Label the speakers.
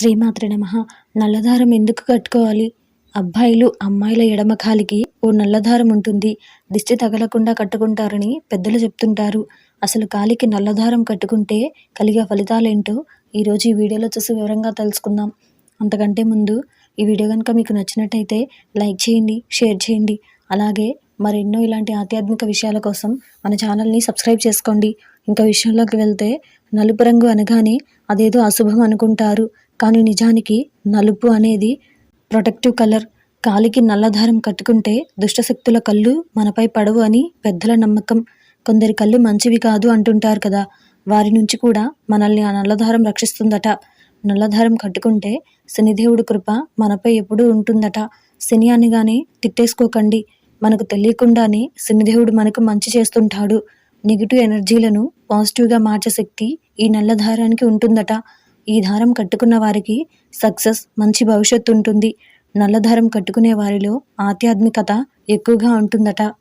Speaker 1: శ్రీమాత్రి నమ. నల్లదారం ఎందుకు కట్టుకోవాలి? అబ్బాయిలు అమ్మాయిల ఎడమ కాలికి ఓ నల్లదారం ఉంటుంది. దిష్టి తగలకుండా కట్టుకుంటారని పెద్దలు చెప్తుంటారు. అసలు కాలికి నల్లదారం కట్టుకుంటే కలిగే ఫలితాలేంటో ఈరోజు ఈ వీడియోలో చూసి వివరంగా తెలుసుకుందాం. అంతకంటే ముందు ఈ వీడియో కనుక మీకు నచ్చినట్టయితే లైక్ చేయండి షేర్ చేయండి. అలాగే మరెన్నో ఇలాంటి ఆధ్యాత్మిక విషయాల కోసం మన ఛానల్ని సబ్స్క్రైబ్ చేసుకోండి. ఇంకా విషయంలోకి వెళ్తే నలుపు రంగు అనగానే అదేదో అశుభం అనుకుంటారు. కానీ నిజానికి నలుపు అనేది ప్రొటెక్టివ్ కలర్. కాలికి నల్లదారం కట్టుకుంటే దుష్టశక్తుల కళ్ళు మనపై పడవు అని పెద్దల నమ్మకం. కొందరి కళ్ళు మంచివి కాదు అంటుంటారు కదా. వారి నుంచి కూడా మనల్ని ఆ నల్లదారం రక్షిస్తుందట. నల్లదారం కట్టుకుంటే శనిదేవుడి కృప మనపై ఎప్పుడూ ఉంటుందట. శని అనగానే తిట్టేసుకోకండి. మనకు తెలియకుండానే శనిదేవుడు మనకు మంచి చేస్తుంటాడు. నెగిటివ్ ఎనర్జీలను పాజిటివ్గా మార్చే శక్తి ఈ నల్లధారానికి ఉంటుందట. ఈ దారం కట్టుకున్న వారికి సక్సెస్ మంచి భవిష్యత్తు ఉంటుంది. నల్ల దారం కట్టుకునే వారిలో ఆధ్యాత్మికత ఎక్కువగా ఉంటుందట.